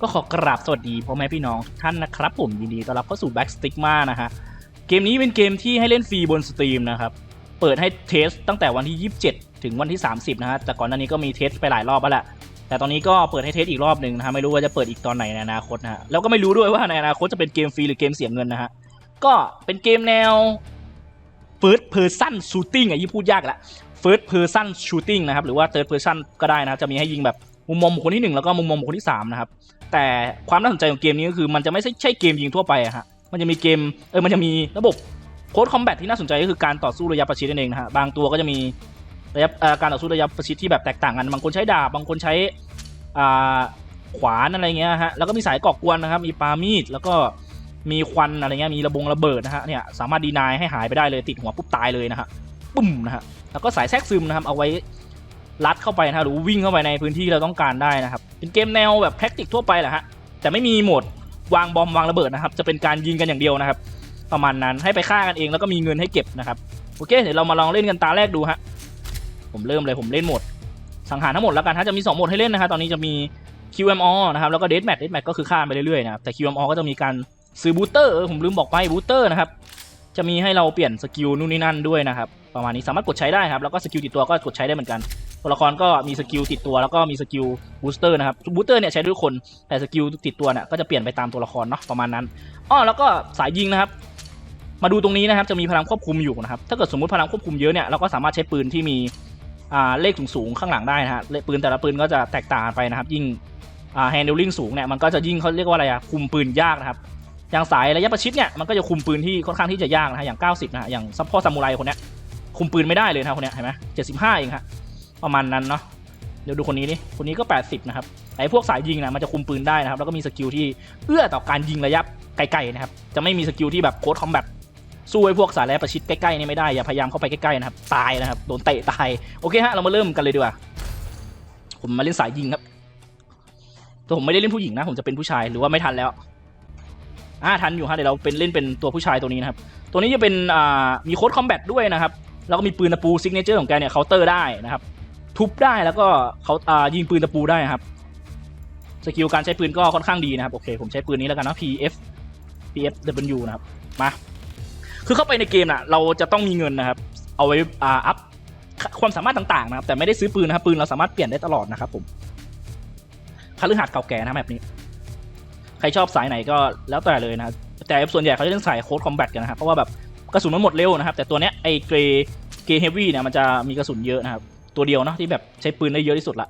ก็ขอกราบสวัสดีพ่อแม่พี่น้องทุกท่านนะครับผมยินดีต้อนรับเข้าสู่ Back Stigma นะฮะเกมนี้เป็นเกมที่ให้เล่นฟรีบนสตรีมนะครับ เปิดให้เทสตั้งแต่วันที่ 27 ถึงวันที่ 30 นะฮะแต่ก่อนหน้านี้ก็มีเทสไปหลายรอบแล้วแหละแต่ตอนนี้ก็เปิดให้เทสอีกรอบหนึ่งนะฮะไม่รู้ว่าจะเปิดอีกตอนไหนในอนาคตนะฮะแล้วก็ไม่รู้ด้วยว่าในอนาคตจะเป็นเกมฟรีหรือเกมเสียเงินนะฮะก็เป็นเกมแนว First Person Shooting อะยี่พูดยากละ First Person Shooting นะครับหรือว่า Third Person ก็ได้นะจะมีให้ยิงแบบมุมมองบุคคลที่หนึ่งแล้วก็มุมมองบุคคลที่สามนะครับ แต่ความน่าสนใจของเกมนี้ก็คือมันจะไม่ใช่ใช่เกมยิงทั่วไปอะฮะมันจะมีเกมเออมันจะมีระบบโค้ดคอมแบทที่น่าสนใจก็คือการต่อสู้ระยะประชิดนั่นเองนะฮะบางตัวก็จะมีระยะการต่อสู้ระยะประชิดที่แบบแตกต่างกัน บางคนใช้ดาบ บางคนใช้ขวานอะไรเงี้ยฮะ แล้วก็มีสายก่อกวนนะครับ มีปามีด แล้วก็มีควันอะไรเงี้ย มีระบงระเบิดนะฮะ เนี่ยสามารถดีนายให้หายไปได้เลย ติดหัวปุ๊บตายเลยนะฮะ ปุ้มนะฮะ แล้วก็สายแทรกซึมนะครับ เอาไว้ลัดเข้าไปนะฮะ หรือวิ่งเข้าไปในพื้นที่ที่เราต้องการได้นะครับ เป็นเกมแนวแบบแท็กติกทั่วไปแหละฮะแต่ไม่มีโหมดวางบอมวางระเบิดนะครับ จะเป็นการยิงกันอย่างเดียวนะครับ ประมาณนั้นให้ไปฆ่ากันเองแล้วก็มีเงินให้เก็บนะครับโอเคเดี๋ยวเรามาลองเล่นกันตาแรกดูฮะผมเริ่มเลยผมเล่นโหมดสังหารทั้งหมดแล้วกันฮะจะมี2โหมดให้เล่นนะฮะตอนนี้จะมี QMO นะครับแล้วก็ Deathmatch Deathmatch ก็คือฆ่าไปเรื่อยๆนะครับแต่ QMO ก็จะมีการซื้อบูสเตอร์ผมลืมบอกไปบูสเตอร์นะครับจะมีให้เราเปลี่ยนสกิลนู่นนี่นั่นด้วยนะครับประมาณนี้สามารถกดใช้ได้ครับแล้วก็สกิลติดตัวก็กดใช้ได้เหมือนกัน ตัวละครก็มีสกิลติดตัวแล้วก็มีสกิลบูสเตอร์นะครับบูสเตอร์เนี่ยใช้ด้วยคนแต่สกิลติดตัวเนี่ยก็จะเปลี่ยนไปตามตัวละครเนาะประมาณนั้นอ้อแล้วก็สายยิงนะครับ มาดูตรงนี้นะครับจะมีพลังควบคุมอยู่นะครับถ้าเกิดสมมติพลังควบคุมเยอะเนี่ยเราก็สามารถใช้ปืนที่มีอ่าเลขสูงๆข้างหลังได้นะฮะเลขปืนแต่ละปืนก็จะแตกต่างไปนะครับ ยิ่งอ่า handling สูงเนี่ยมันก็จะยิ่งเขาเรียกว่าอะไรอะคุมปืนยากนะครับอย่างสายระยะประชิดเนี่ยมันก็จะคุมปืนที่ค่อนข้างที่จะยากนะฮะอย่าง 90นะฮะอย่างซัพพอร์ตซามูไรคนเนี้ยคุมปืนไม่ได้เลยนะคนเนี้ยเห็นไหม75เองฮะ ประมาณนั้นเนาะเดี๋ยวดูคนนี้นี่คนนี้ก็ 80 นะครับไอ้พวกสายยิงนะมันจะคุมปืนได้นะครับ แล้วก็มีสกิลที่เอื้อต่อการยิงระยะไกลๆนะครับ จะไม่มีสกิลที่แบบโค้ดคอมแบทสู้ไอ้พวกสายระยะประชิดใกล้ๆนี่ไม่ได้ อย่าพยายามเข้าไปใกล้ๆนะครับ ตายนะครับ โดนเตะตาย โอเคฮะ เรามาเริ่มกันเลยดีกว่า ผมมาเล่นสายยิงครับ แต่ผมไม่ได้เล่นผู้หญิงนะ ผมจะเป็นผู้ชาย หรือว่าไม่ทันแล้ว อ่า ทันอยู่ฮะ เดี๋ยวเราเป็นเล่นเป็นตัวผู้ชายตัวนี้นะครับ ตัวนี้จะเป็น อ่า มีโค้ดคอมแบทด้วยนะครับ แล้วก็มีปืนตะปูซิกเนเจอร์ของแกเนี่ยเคาน์เตอร์ได้นะครับ ทุบได้แล้วก็เขาอ่ายิงปืนตะปูได้นะครับสกิลการใช้ปืนก็ค่อนข้างดีนะครับโอเคผมใช้ปืนนี้แล้วกันนะ PF PFW นะครับมาคือเข้าไปในเกมน่ะเราจะต้องมีเงินนะครับ เอาไว้อ่าอัพความสามารถต่างๆนะครับ แต่ไม่ได้ซื้อปืนนะครับปืนเราสามารถเปลี่ยนได้ตลอดนะครับผมคฤหาสน์เก่าแก่นะแบบนี้ ใครชอบสายไหนก็แล้วแต่เลยนะครับแต่ส่วนใหญ่เขาจะเล่นสายโค้ดคอมแบทกันนะครับเพราะว่าแบบกระสุนมันหมดเร็วนะครับ แต่ตัวเนี้ยไอเกรเกรเฮฟวี่เนี่ยมันจะมีกระสุนเยอะนะครับ ตัวเดียวเนาะที่แบบใช้ปืนได้เยอะที่สุดละ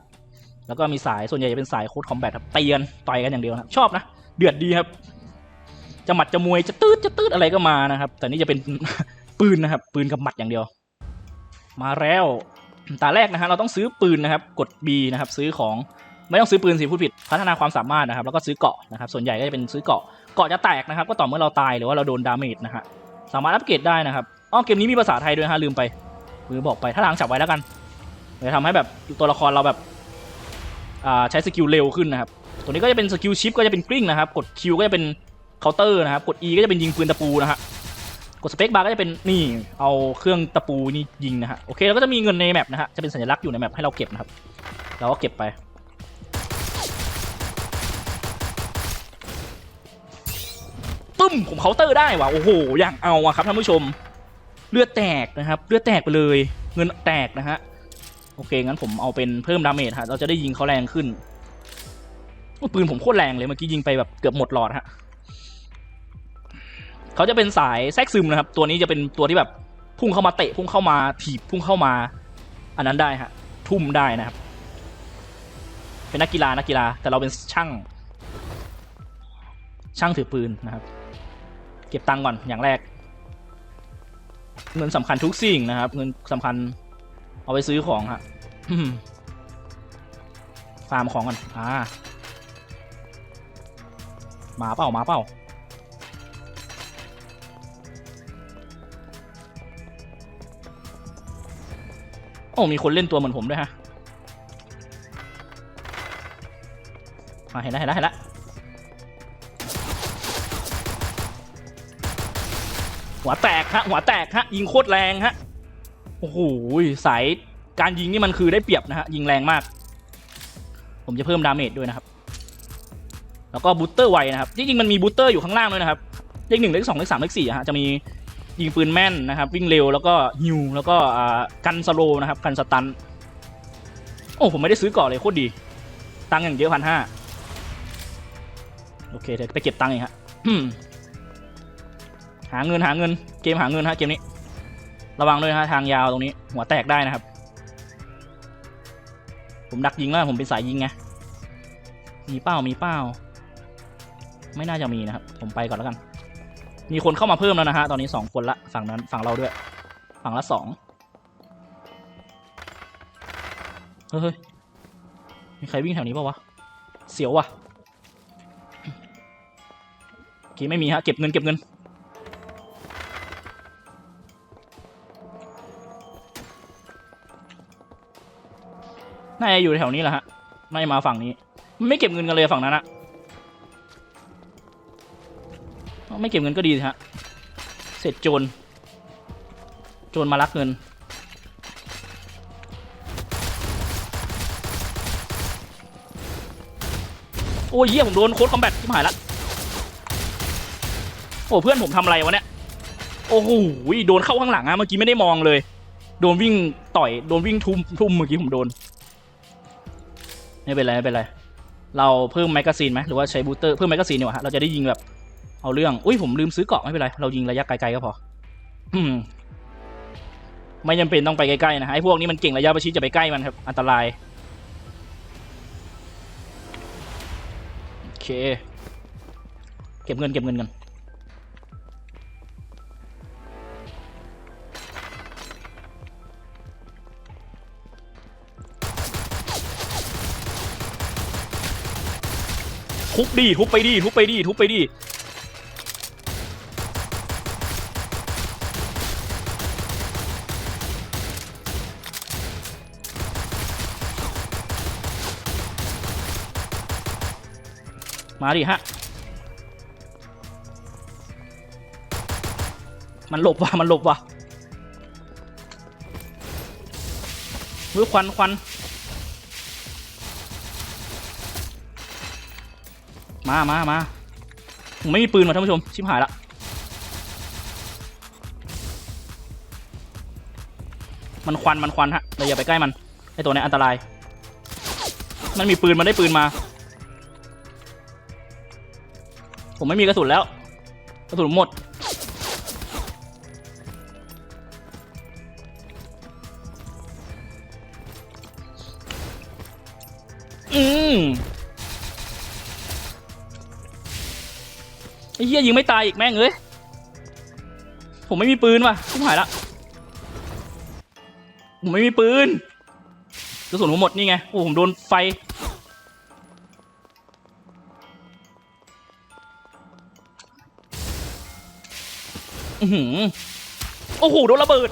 แล้วก็มีสายส่วนใหญ่จะเป็นสายโค้ดคอมแบทครับตีกันต่อยกันอย่างเดียวนะชอบนะเดือดดีครับจะหมัดจะมวยจะตืดจะตืดอะไรก็มานะครับ แต่นี่จะเป็นปืนนะครับ ปืนกับหมัดอย่างเดียว มาแล้วตาแรกนะฮะเราต้องซื้อปืนนะครับ กด B นะครับ ซื้อของไม่ต้องซื้อปืนสิพูดผิด พัฒนาความสามารถนะครับ แล้วก็ซื้อเกาะนะครับ ส่วนใหญ่ก็จะเป็นซื้อเกาะเกาะจะแตกนะครับ ก็ต่อเมื่อเราตายหรือว่าเราโดนดาเมจนะฮะสามารถอัปเกรดได้นะครับอ๋อเกมนี้มีภาษาไทยด้วยฮะลืมไปลืมบอกไปถ้าทางจับไว้แล้วกัน จะทำให้แบบตัวละครเราแบบใช้สกิลเร็วขึ้นนะครับ ตัวนี้ก็จะเป็นสกิลชิปก็จะเป็นกลิ้งนะครับ กด Q ก็จะเป็นเคาน์เตอร์นะครับ กด E ก็จะเป็นยิงปืนตะปูนะฮะ กดสเปคบาร์ก็จะเป็นนี่เอาเครื่องตะปูนี่ยิงนะฮะ โอเคแล้วก็จะมีเงินในแมปนะฮะ จะเป็นสัญลักษณ์อยู่ในแมปให้เราเก็บนะครับ เราก็เก็บไปปึ้มผมเคาน์เตอร์ได้ว่ะ โอ้โห อย่างเอาอะครับท่านผู้ชม เลือดแตกนะครับ เลือดแตกไปเลย เงินแตกนะฮะ โอเค งั้นผมเอาเป็นเพิ่มดาเมจฮะ เราจะได้ยิงเขาแรงขึ้น ปืนผมโคตรแรงเลยเมื่อกี้ยิงไปแบบเกือบหมดหลอดฮะเขาจะเป็นสายแทรกซึมนะครับ ตัวนี้จะเป็นตัวที่แบบพุ่งเข้ามาเตะพุ่งเข้ามาถีบพุ่งเข้ามา อันนั้นได้ฮะ ทุ่มได้นะครับ เป็นนักกีฬานักกีฬา แต่เราเป็นช่าง ช่างถือปืนนะครับ เก็บตังค์ก่อนอย่างแรก เงินสำคัญทุกสิ่งนะครับ เงินสำคัญ เอาไปซื้อของฮะฟาร์มของก่อนอ่ามาเปล่ามาเปล่าโอ้มีคนเล่นตัวเหมือนผมด้วยฮะมาเห็นแล้วเห็นแล้วเห็นแล้วหัวแตกฮะหัวแตกฮะยิงโคตรแรงฮะ โอ้โหสายการยิงนี่มันคือได้เปรียบนะฮะยิงแรงมาก ผมจะเพิ่มดาเมจด้วยนะครับ แล้วก็บูสเตอร์ไวนะครับจริงๆมันมีบูสเตอร์อยู่ข้างล่างด้วยนะครับเลขหนึ่งเลขสองเลขสามเลขสี่ฮะจะมียิงปืนแม่นนะครับวิ่งเร็วแล้วก็ฮิวแล้วก็กันสโลนะครับกันสตันโอ้ผมไม่ได้ซื้อก่อนเลยโคตรดี ตังค์อย่างเยอะพันห้าโอเคเดี๋ยวไปเก็บตังค์เองฮะหาเงินหาเงินเกมหาเงินฮะเกมนี้ ระวังด้วยฮะทางยาวตรงนี้ หัวแตกได้นะครับ ผมดักยิงแล้วผมเป็นสายยิงไงมีเป้ามีเป้าไม่น่าจะมีนะครับ ผมไปก่อนแล้วกัน มีคนเข้ามาเพิ่มแล้วนะฮะตอนนี้สองคนละฝั่งนั้นฝั่งเราด้วย ฝั่งละสองเฮ้ยมีใครวิ่งแถวนี้ป่าวะเสียววะโอเคไม่มีฮะเก็บเงินเก็บเงิน น่าจะอยู่แถวนี้แหละฮะน่าจะมาฝั่งนี้ ไม่เก็บเงินกันเลยฝั่งนั้นอะไม่เก็บเงินก็ดีสิฮะ เสร็จโจร โจรมาลักเงิน โอ้ยเยี่ยผมโดนโค้ดคอมแบทที่หายละ โอ้เพื่อนผมทำอะไรวะเนี่ย โอ้โหโดนเข้าข้างหลังอะเมื่อกี้ไม่ได้มองเลย โดนวิ่งต่อย โดนวิ่งทุ่มทุ่มเมื่อกี้ผมโดน ไม่เป็นไรไม่เป็นไร เราเพิ่มแมกกาซีนไหมหรือว่าใช้บูเตอร์เพิ่มแมกกาซีนดีกว่าฮะเราจะได้ยิงแบบเอาเรื่อง อุ้ยผมลืมซื้อเกาะไม่เป็นไร เรายิงระยะไกลๆก็พอไม่จำเป็นต้องไปใกล้ๆนะไอ้พวกนี้มันเก่งระยะประชิดจะไปใกล้มันครับอันตรายโอเค เก็บเงินเก็บเงินกัน ทุบดีทุบไปดีทุบไปดีทุบไปดีมาดิฮะ มันหลบว่ะ มันหลบว่ะมือควันควัน มามามาผมไม่มีปืนมาท่านผู้ชม ชิบหายละมันควันมันควันฮะเราอย่าไปใกล้มันไอตัวนี้อันตราย มันมีปืนมันได้ปืนมา ผมไม่มีกระสุนแล้ว กระสุนหมด เหี้ยยิงไม่ตายอีกแม่งเอ้ย ผมไม่มีปืนว่ะชิบหายละ ผมไม่มีปืนกระสุนผมหมดนี่ไง โอ้ผมโดนไฟ อือหือ โอ้โหโดนระเบิด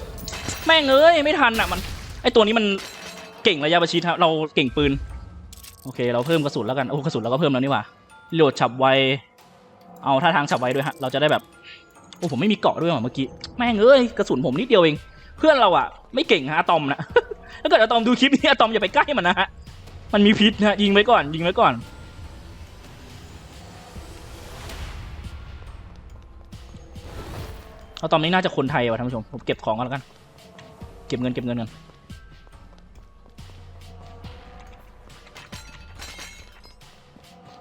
แม่งเอ้ยไม่ทันอะมัน ไอตัวนี้มันเก่งระยะประชิดครับเราเก่งปืน โอเค เราเพิ่มกระสุนแล้วกัน โอ้กระสุนเราก็เพิ่มแล้วนี่หว่าโหลดฉับไว เอาท่าทางฉับไวด้วยฮะ เราจะได้แบบ โอ้ผมไม่มีเกาะด้วยว่ะเมื่อกี้ แม่งเอ้ยกระสุนผมนิดเดียวเอง เพื่อนเราอะไม่เก่งฮะอะตอมนะ ถ้าเกิดอะตอมดูคลิปนี้อะตอมอย่าไปใกล้มันนะฮะ มันมีพิษนะยิงไว้ก่อน ยิงไว้ก่อนอะตอมนี่น่าจะคนไทยว่ะท่านผู้ชม ผมเก็บของกันแล้วกัน เก็บเงินเก็บเงินกัน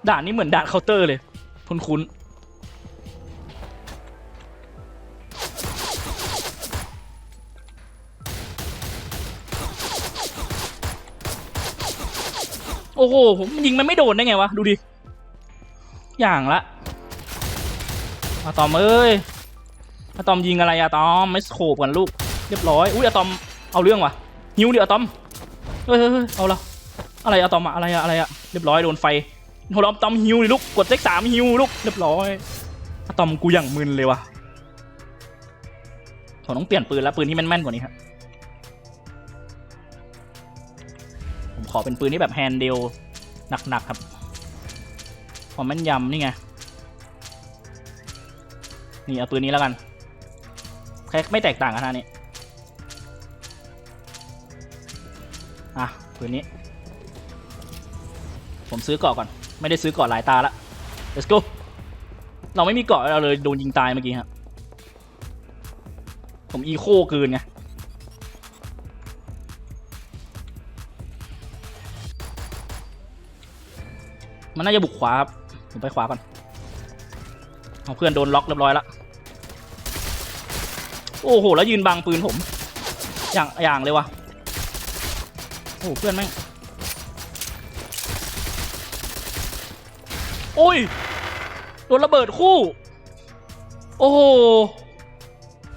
ด่านนี้เหมือนด่านเคาน์เตอร์เลย คุ้นๆ โอ้โหผมยิงมันไม่โดนได้ไงวะ ดูดิ อย่างละอะตอมเอ้ยอะตอมยิงอะไรอะตอมไม่โคบกันลูก เรียบร้อย อุ้ยอะตอมเอาเรื่องวะฮิวดิอะตอมเฮ้ยเฮ้ยเฮ้ยเอาละอะไรอะตอมอะไรอะอะไรอะเรียบร้อยโดนไฟโหลอมตอมฮิวดิลูกกดเลขสามฮิวลูกเรียบร้อยอะตอมกูอย่างมึนเลยวะผมต้องเปลี่ยนปืนแล้วปืนที่แม่นๆกว่านี้ครับ อเป็นปืนที่แบบแฮนด์เดลหนักๆครับความแม่นยำนี่ไง นี่เอาปืนนี้แล้วกัน แค่ไม่แตกต่างกันนะนี่อะปืนนี้ ผมซื้อเกาะก่อน ไม่ได้ซื้อเกาะหลายตาละ let's go เราไม่มีเกาะเราเลยโดนยิงตายเมื่อกี้ฮะผมอีโคเกินไง มันน่าจะบุกขวาครับ ผมไปขวาก่อนเอาเพื่อนโดนล็อกเรียบร้อยแล้ว โอ้โห แล้วยืนบังปืนผม อย่างอย่างเลยวะโอ้เพื่อนแม่ง โอ้ย โดนระเบิดคู่ โอ้โห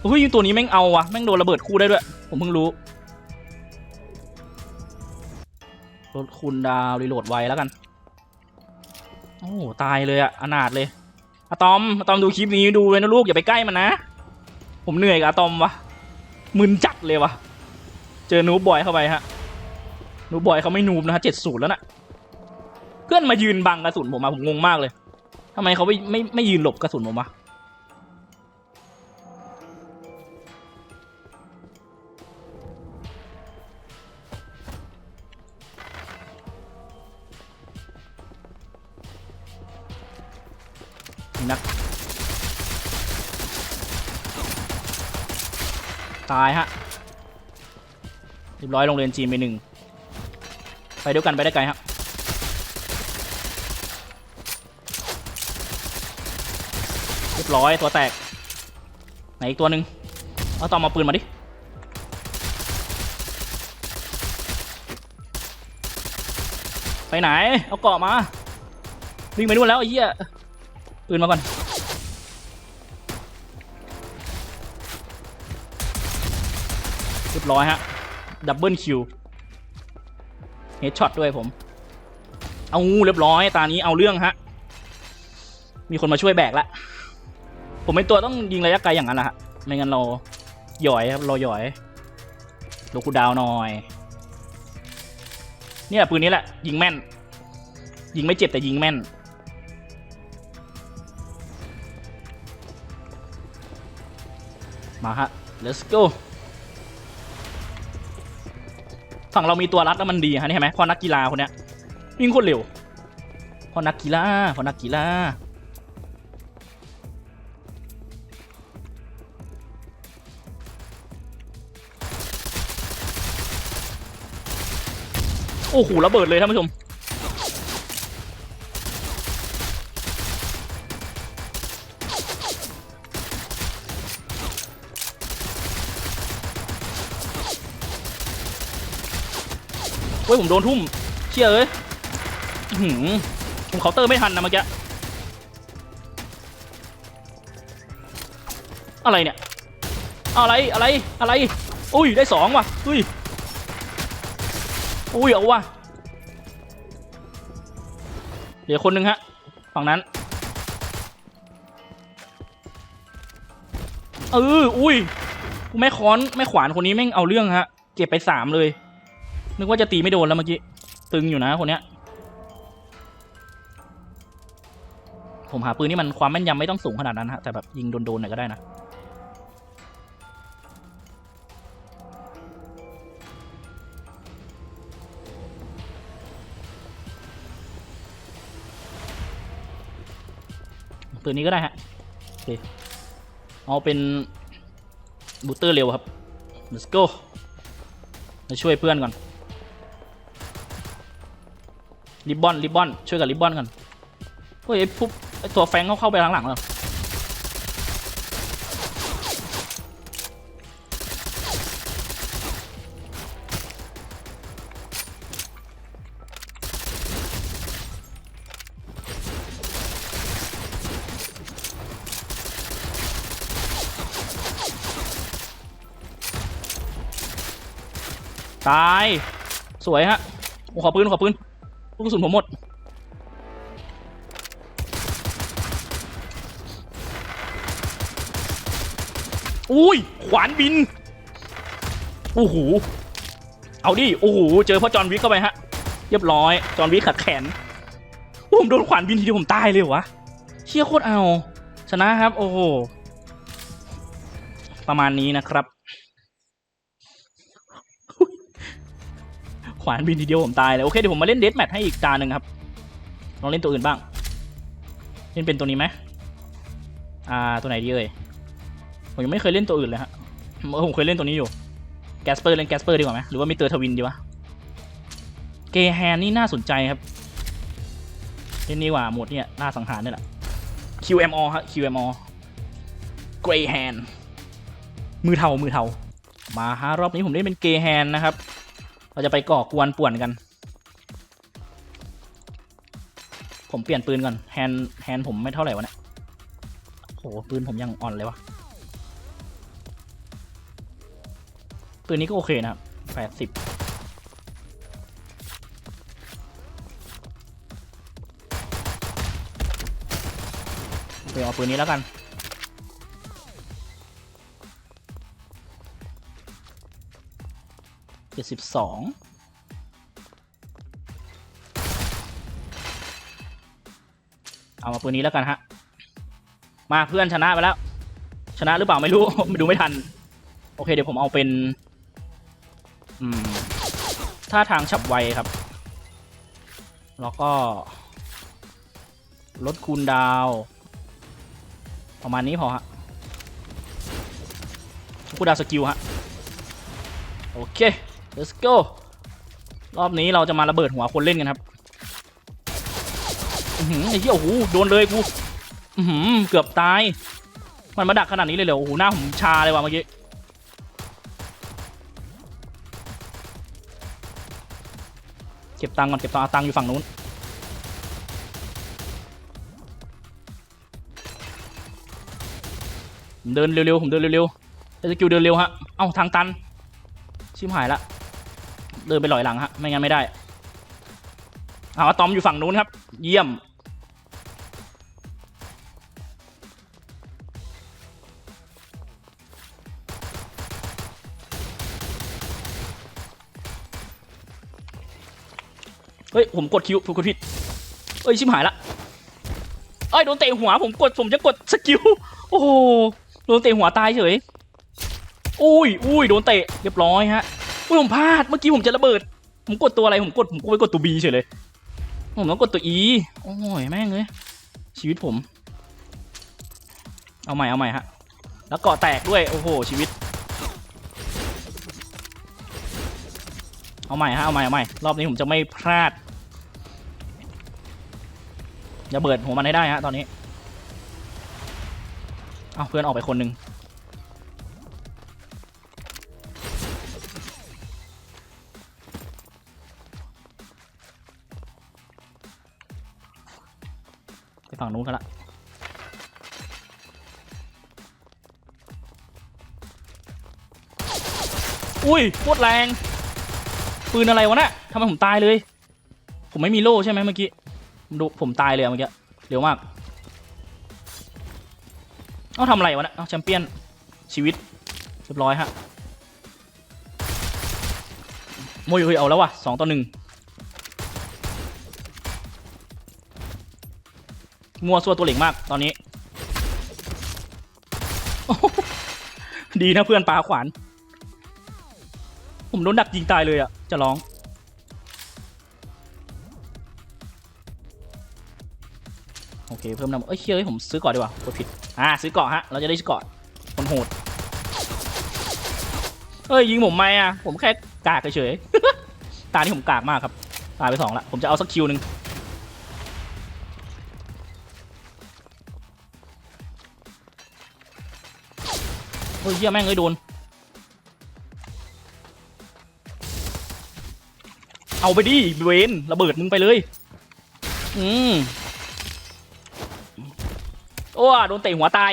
เฮ้ยตัวนี้แม่งเอาวะแม่งโดนระเบิดคู่ได้ด้วย ผมเพิ่งรู้ลดคูณดาวรีโหลดไวแล้วกัน โอ้โหตายเลยอะอนาถเลยอะตอมอะตอมดูคลิปนี้ดูเลยนะลูกอย่าไปใกล้มันนะ ผมเหนื่อยกับอะตอมวะมึนจัดเลยวะเจอนูบบอยเข้าไปฮะนูบบอยเขาไม่นูบนะฮะเจ็ดศูนย์แล้วน่ะเพื่อนมายืนบังกระสุนผมมาผมงงมากเลยทำไมเขาไม่ไม่ไม่ยืนหลบกระสุนผมวะ นี่นะตายฮะเรียบร้อยโรงเรียนจีนไปหนึ่งไปเดียวกันไปได้ไกลฮะเรียบร้อยตัวแตก ไหนอีกตัวหนึ่งเอาต่อมาปืนมาดิไปไหน เอาเกาะมา วิ่งไปนู่นแล้วไอ้เหี้ย ปืนมาก่อน เรียบร้อยฮะ ดับเบิลคิว เฮดช็อตด้วยผม เอาเรียบร้อย ตานี้เอาเรื่องฮะ มีคนมาช่วยแบกละ ผมเป็นตัวต้องยิงระยะไกลอย่างนั้นแหละฮะ ไม่งั้นเราหย่อยครับ เราหย่อยโลคูดาวน์หน่อย เนี่ยปืนนี้แหละ ยิงแม่น ยิงไม่เจ็บแต่ยิงแม่น มาฮะ let's go ฝั่งเรามีตัวรัดแล้วมันดีฮะนี่เห็นไหมพอนักกีฬาคนเนี้ยวิ่งโคตรเร็วพอนักกีฬาพอนักกีฬาโอ้โหระเบิดเลยท่านผู้ชม ยผมโดนทุ่มเชี่ยเอ้ยหือผมเคาน์เตอร์ไม่ทันนะเมื่อกี้อะไรเนี่ยอะไรอะไรอะไรอุ้ยได้สองว่ะอุ้ยอุ้ยเอาว่ะเหลือคนหนึ่งฮะฝั่งนั้นเอออุ้ยแม่ค้อนแม่ขวานคนนี้แม่งเอาเรื่องฮะ เก็บไปสามเลย นึกว่าจะตีไม่โดนแล้วเมื่อกี้ ตึงอยู่นะคนเนี้ย ผมหาปืนที่มันความแม่นยำไม่ต้องสูงขนาดนั้นฮะ แต่แบบยิงโดนๆหน่อยก็ได้นะปืนนี้ก็ได้ฮะโอเคเอาเป็นบูสเตอร์เร็วครับ let's go มาช่วยเพื่อนก่อน ริบบอนริบบอนช่วยกับริบบอนก่อนเฮ้ยไอ้ปุ๊บไอ้ตัวแฟงเขาเข้าไปทางหลังแล้วตาย สวยฮะขอปืนขอปืน ลูกกระสุนผมหมด อุ้ย ขวานบิน โอ้โห เอาดิ โอ้โห เจอพ่อจอนวิกเข้าไปฮะ เรียบร้อย จอนวิกขัดแขนโอ้ผมโดนขวานบินทีเดียวผมตายเลยวะเชี่ยโคตรเอา ชนะครับ โอ้โห ประมาณนี้นะครับ วานบินทีเดียวผมตายเลยโอเคเดี๋ยวผมมาเล่นเดสแมทให้อีกตาหนึ่งครับลองเล่นตัวอื่นบ้าง เล่นเป็นตัวนี้ไหมอ่าตัวไหนดีเอ่ยผมยังไม่เคยเล่นตัวอื่นเลยฮะเออผมเคยเล่นตัวนี้อยู่แกสเปอร์เล่นแกสเปอร์ดีกว่าไหมหรือว่ามีเตอร์ทวินดีวะเกแฮนนี่น่าสนใจครับเล่นนี่ว่าหมดเนี่ยน่าสังหารนี่แหละ QMO ฮะ QMO Grey Hand มือเทามือเทามาฮะรอบนี้ผมเล่นเป็นเกแฮนนะครับ เราจะไปก่อกวนป่วนกัน ผมเปลี่ยนปืนก่อน แฮนแฮนผมไม่เท่าไหร่วะเนี่ยโหปืนผมยังอ่อนเลยวะปืนนี้ก็โอเคนะครับแปดสิบเดี๋ยวเอาปืนนี้แล้วกัน จ็ดสิบสองเอามาปืนนี้แล้วกันฮะ มาเพื่อนชนะไปแล้ว ชนะหรือเปล่าไม่รู้ ดูไม่ทัน โอเคเดี๋ยวผมเอาเป็น อืมท่าทางฉับไวครับ แล้วก็ ลดคูณดาว ประมาณนี้พอฮะคูณดาวสกิลฮะ โอเค let's go รอบนี้เราจะมาระเบิดหัวคนเล่นกันครับอือไอ้เหี้ยโอ้โหโดนเลยกูอือเกือบตาย มันมาดักขนาดนี้เลยเหรอโอ้โหหน้าผมชาเลยว่ะเมื่อกี้เก็บตังค์ก่อนเก็บตังค์ตังค์อยู่ฝั่งนู้นผมเดินเร็วๆผมเดินเร็วๆแต่สกิลเดินเร็วฮะเอ้าทางตันชิมหายละ เดินไปหลอยหลังฮะไม่งั้นไม่ได้เอาตอมอยู่ฝั่งนู้นครับ เยี่ยม เฮ้ย ผมกดคิวผมกดผิดเอ้ย ชิมหายละเอ้ย โดนเตะหัว ผมกด ผมจะกดสกิล โอ้โห โดนเตะหัวตายเฉย อุ้ยอุ้ยโดนเตะ เรียบร้อยฮะ อุ้ยผมพลาด เมื่อกี้ผมจะระเบิด ผมกดตัวอะไร ผมกด ผมไปกดตัว B เฉยเลย ผมต้องกดตัว E โอ้ยแม่งเลย ชีวิตผม เอาใหม่ เอาใหม่ฮะ แล้วเกาะแตกด้วย โอ้โห ชีวิต เอาใหม่ฮะ เอาใหม่ เอาใหม่ รอบนี้ผมจะไม่พลาดอย่าเบิดหัวมันให้ได้ฮะตอนนี้ เอาเพื่อนออกไปคนหนึ่ง ฝั่งนู้นกันละอุ้ยโคตรแรง ปืนอะไรวะเนี่ยทำไมผมตายเลย ผมไม่มีโล่ใช่ไหมเมื่อกี้ดูผมตายเลยเมื่อกี้เร็วมากเอาทำอะไรวะเนี่ยเอาแชมเปี้ยนชีวิตเรียบร้อยฮะโมยเฮ้ยเอาแล้วว่ะสองต่อหนึ่ง มัวซัวตัวเหล็กมากตอนนี้ ดีนะเพื่อนปาขวาน ผมโดนดักยิงตายเลยอะจะร้อง โอเคเพิ่มน้ำเอ้ยเฮ้ยผมซื้อเกาะดีกว่าผิด อ่าซื้อเกาะฮะ เราจะได้ซื้อเกาะคนโหดเอ้ยยิงผมไหมอะผมแค่กากเฉยๆตาที่ผมกากมากครับตายไปสองละผมจะเอาสักคิวหนึ่ง โอ้ยเหี้ยแม่งเอ้ยโดน เอาไปดิเวนระเบิดมึงไปเลย อืมโอ้โดนเตะหัวตาย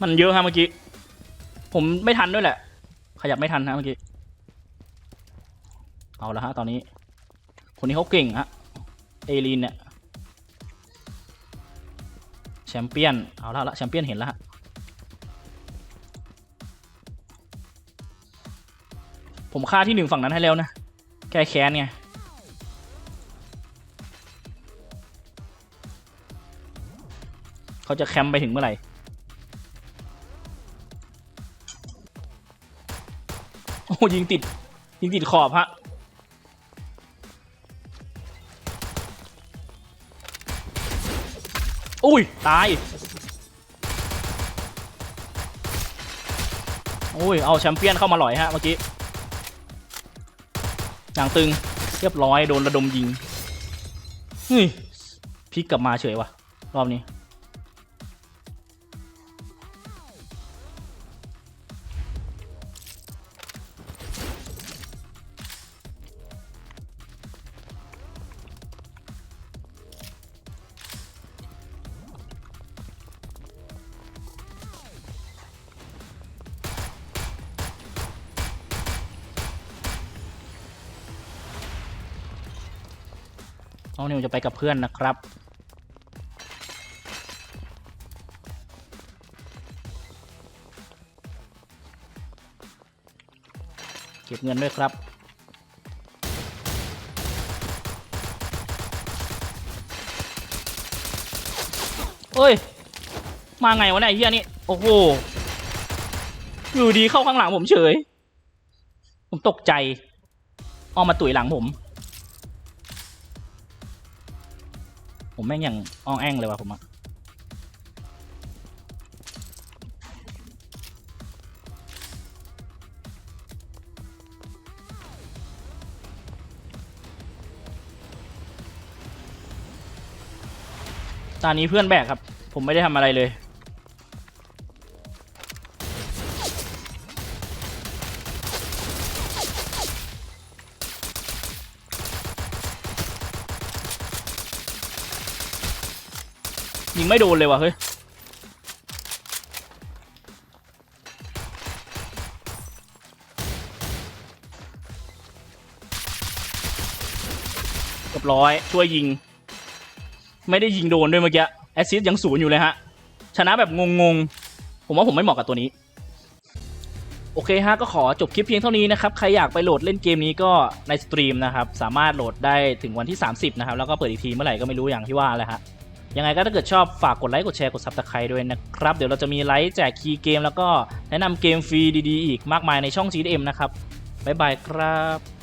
มันเยอะฮะเมื่อกี้ ผมไม่ทันด้วยแหละ ขยับไม่ทันฮะเมื่อกี้ เอาละฮะตอนนี้ คนนี้เขาเก่งฮะ เอลีนเนี่ยแชมเปี้ยน เอาละละแชมเปี้ยนเห็นแล้วฮะ ผมฆ่าที่หนึ่งฝั่งนั้นให้แล้วนะ แก้แค้นไงเขาจะแคมป์ไปถึงเมื่อไหร่โอ้ยิงติด ยิงติดขอบฮะอุ้ย ตายอุ้ย เอาแชมเปี้ยนเข้ามาหล่อยฮะเมื่อกี้ อย่างตึงเรียบร้อยโดนระดมยิงเฮ้ยพลิกกลับมาเฉยวะรอบนี้ น้องนิวจะไปกับเพื่อนนะครับ เก็บเงินด้วยครับเฮ้ย มาไงวะเนี่ยเฮียนี่ โอ้โห อยู่ดีเข้าข้างหลังผมเฉย ผมตกใจ ออกมาตุ๋ยหลังผม ผมแม่งอย่างอ้องแองเลยว่ะผมอะตอนนี้เพื่อนแบกครับ ผมไม่ได้ทำอะไรเลย ยิงไม่โดนเลยว่ะเฮ้ยเรียบร้อยช่วยยิง ไม่ได้ยิงโดนด้วยเมื่อกี้แอสซิสยังศูนย์อยู่เลยฮะ ชนะแบบงงๆ ผมว่าผมไม่เหมาะกับตัวนี้ โอเคฮะ ก็ขอจบคลิปเพียงเท่านี้นะครับ ใครอยากไปโหลดเล่นเกมนี้ก็ในสตรีมนะครับ สามารถโหลดได้ถึงวันที่ 30 นะครับ แล้วก็เปิดอีกทีเมื่อไหร่ก็ไม่รู้อย่างที่ว่าแหละฮะ ยังไงก็ถ้าเกิดชอบฝากกดไลค์กดแชร์กด Subscribe ด้วยนะครับ เดี๋ยวเราจะมีไลฟ์แจกคีย์เกม แล้วก็แนะนำเกมฟรีดีๆ อีกมากมายในช่อง GDM นะครับบ๊ายบายครับ